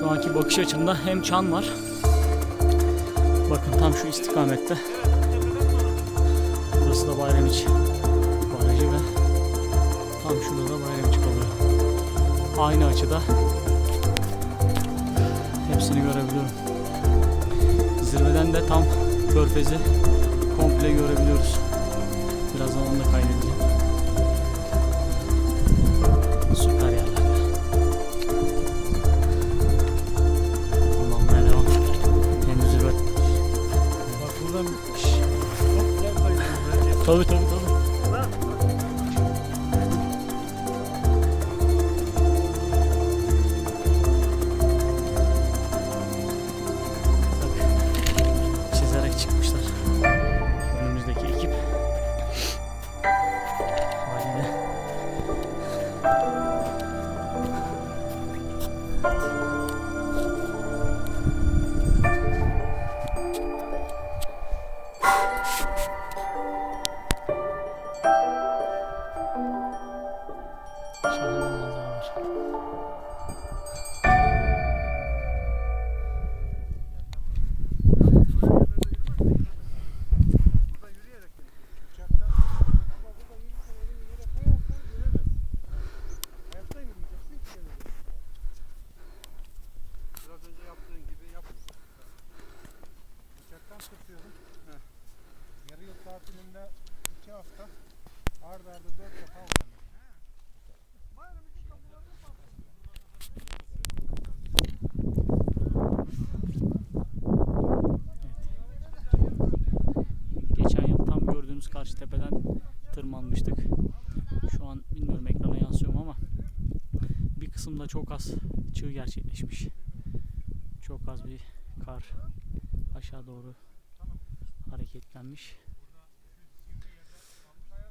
Şu anki bakış açımda hem çan var. Bakın tam şu istikamette. Burası da Bayramiçi Barajı ve tam şurada da Bayramiçi kalıyor. Aynı açıda hepsini görebiliyorum. Zirveden de tam körfezi komple görebiliyoruz. Tırmanmıştık. Şu an bilmiyorum ekrana yansıyor mu ama bir kısımda çok az çığ gerçekleşmiş. Çok az bir kar aşağı doğru hareketlenmiş.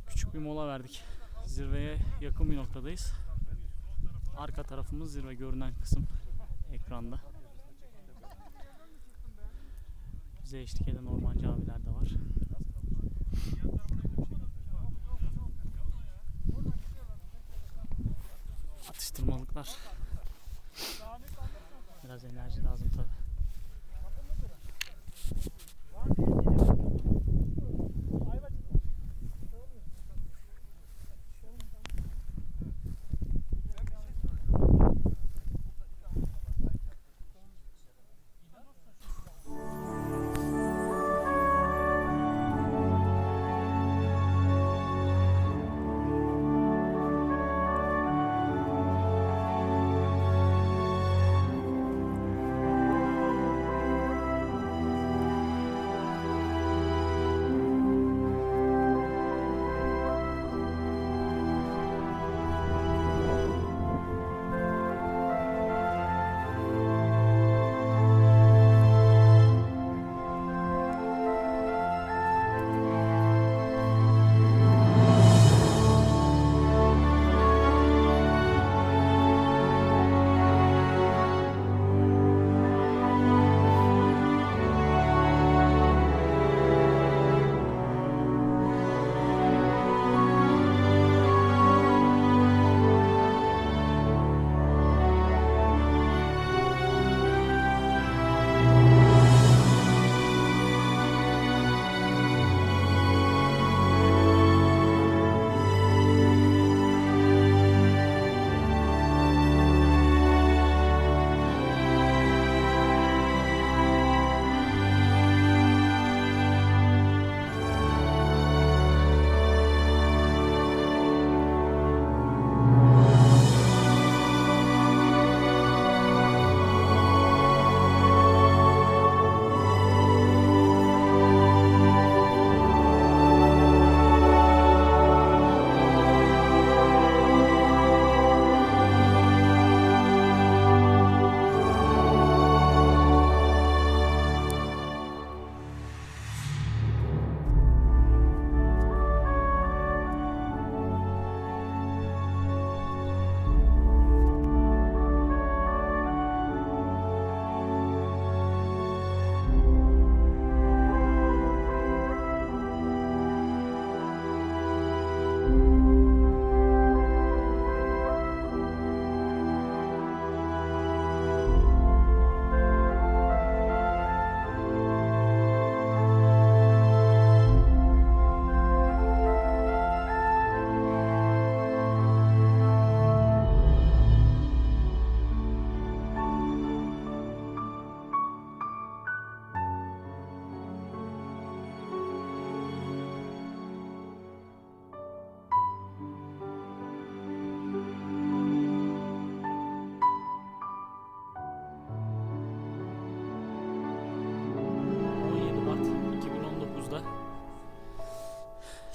Küçük bir mola verdik. Zirveye yakın bir noktadayız. Arka tarafımız zirve görünen kısım ekranda. Bize eşlik eden ormancı abiler de var.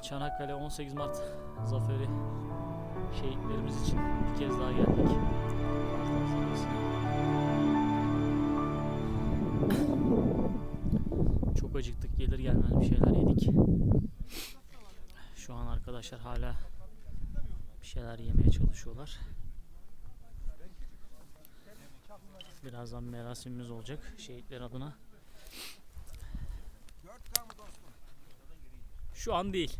Çanakkale 18 Mart zaferi şehitlerimiz için bir kez daha geldik. Çok acıktık gelir gelmez bir şeyler yedik. Şu an arkadaşlar hala bir şeyler yemeye çalışıyorlar. Birazdan merasimimiz olacak şehitler adına. Şu an değil.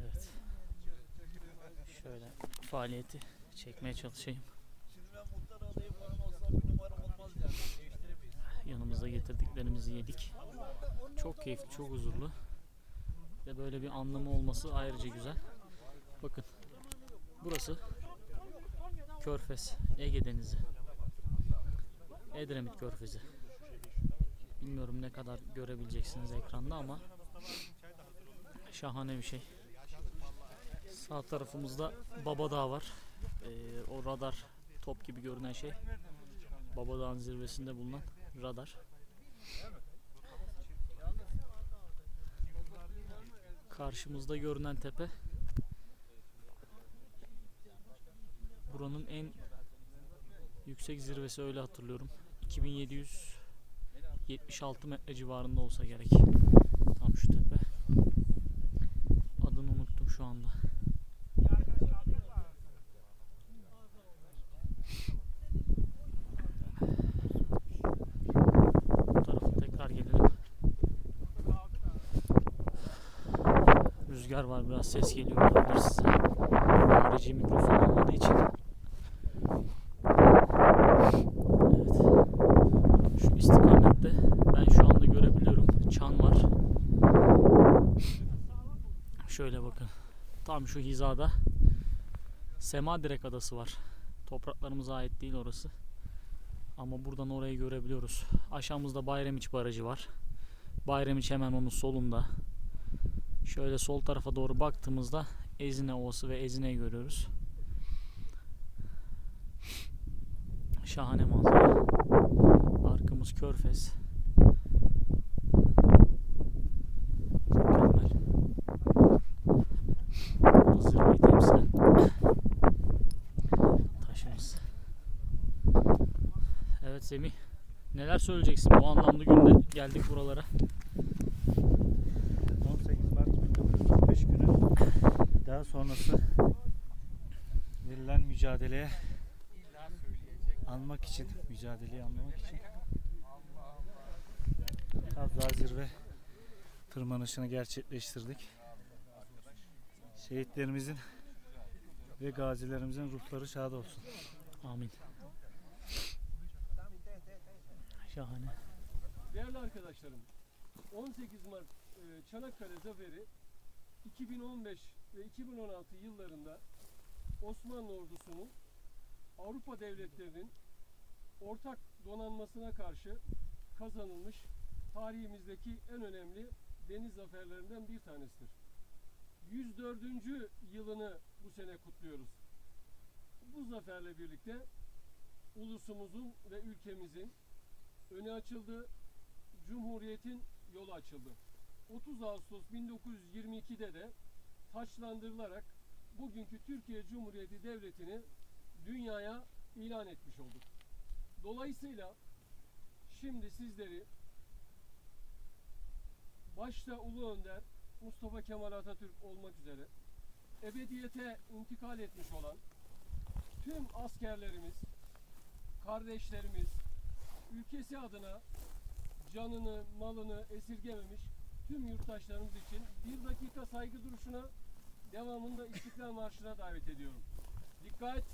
Evet. Şöyle faaliyeti çekmeye çalışayım. Şimdi ben muhtar adayı falan olsam bir numaram olmaz yani. Değiştiremeyiz. Yanımızda getirdiklerimizi yedik. Çok keyifli, çok huzurlu. Ve böyle bir anlamı olması ayrıca güzel. Bakın. Burası Körfez, Ege Denizi. Edremit Körfezi. Bilmiyorum ne kadar görebileceksiniz ekranda ama şahane bir şey. Sağ tarafımızda Baba Dağı var. Ee, o radar top gibi görünen şey. Baba Dağı'nın zirvesinde bulunan radar. Karşımızda görünen tepe buranın en yüksek zirvesi öyle hatırlıyorum. 2776 metre civarında olsa gerek. Tam şu tepe. Adını unuttum şu anda. Bu tarafa tekrar gelelim. Rüzgar var biraz ses geliyor olabilir size. Harici mikrofon olmadığı için. Evet. Şu istikamette ben şu anda görebiliyorum. Çan var. Şöyle bakın. Tam şu hizada Semadirek Adası var. Topraklarımıza ait değil orası. Ama buradan orayı görebiliyoruz. Aşağımızda Bayramiç Barajı var. Bayramiç hemen onun solunda. Şöyle sol tarafa doğru baktığımızda Ezine Ovası ve Ezine'yi görüyoruz. Şahane manzara. Arkamız Körfez. Mükemmel. Zirveyi temsilen taşımız. Evet Semih. Neler söyleyeceksin bu anlamlı günde geldik buralara. 18 Mart 1945 günü daha sonrası verilen mücadeleye anmak için, mücadeleyi anlamak için Kazlar Zirve tırmanışını gerçekleştirdik. Şehitlerimizin ve gazilerimizin ruhları şad olsun. Amin. Şahane. Değerli arkadaşlarım, 18 Mart e, Çanakkale Zaferi 2015 ve 2016 yıllarında Osmanlı ordusunun Avrupa devletlerinin ortak donanmasına karşı kazanılmış tarihimizdeki en önemli deniz zaferlerinden bir tanesidir. 104. yılını bu sene kutluyoruz. Bu zaferle birlikte ulusumuzun ve ülkemizin önü açıldı, Cumhuriyet'in yolu açıldı. 30 Ağustos 1922'de de taçlandırılarak bugünkü Türkiye Cumhuriyeti Devleti'ni dünyaya ilan etmiş olduk. Dolayısıyla şimdi sizleri başta Ulu Önder Mustafa Kemal Atatürk olmak üzere ebediyete intikal etmiş olan tüm askerlerimiz, kardeşlerimiz, ülkesi adına canını, malını esirgememiş tüm yurttaşlarımız için bir dakika saygı duruşuna devamında İstiklal Marşı'na davet ediyorum. Dikkat!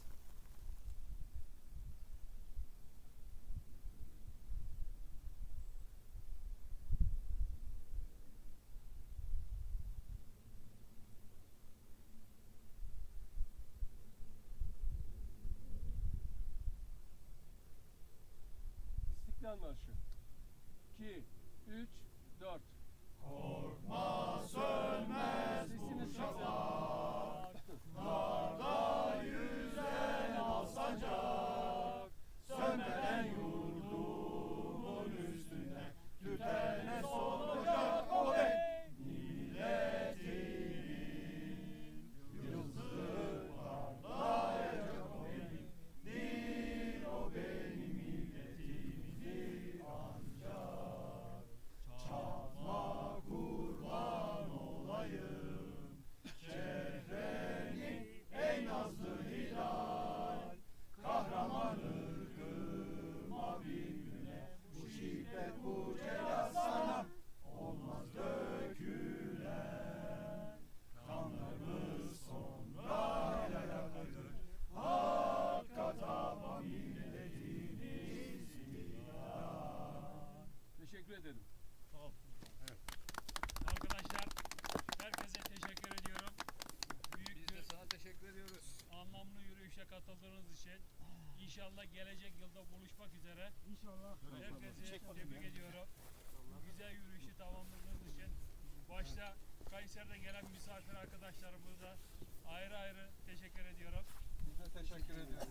İstiklal Marşı. 2, 3, 4. Korkma İnşallah gelecek yılda buluşmak üzere. İnşallah. Herkese tebrik ediyorum. Bu güzel yürüyüşü tamamladığınız için. Başta Kayseri'den gelen misafir arkadaşlarımıza ayrı ayrı teşekkür ediyorum. Biz de teşekkür ediyoruz.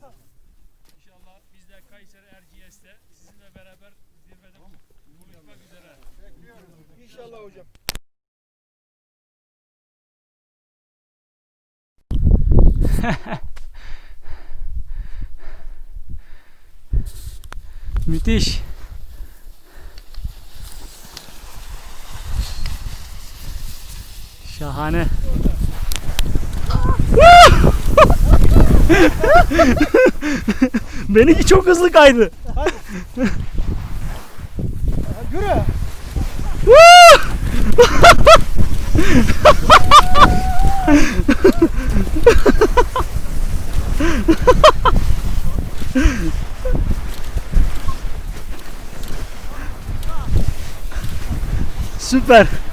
İnşallah biz de Kayseri Erciyes'te sizinle beraber zirvede buluşmak üzere. Bekliyoruz. İnşallah hocam. Müthiş. Şahane. Benimki çok hızlı kaydı. Süper.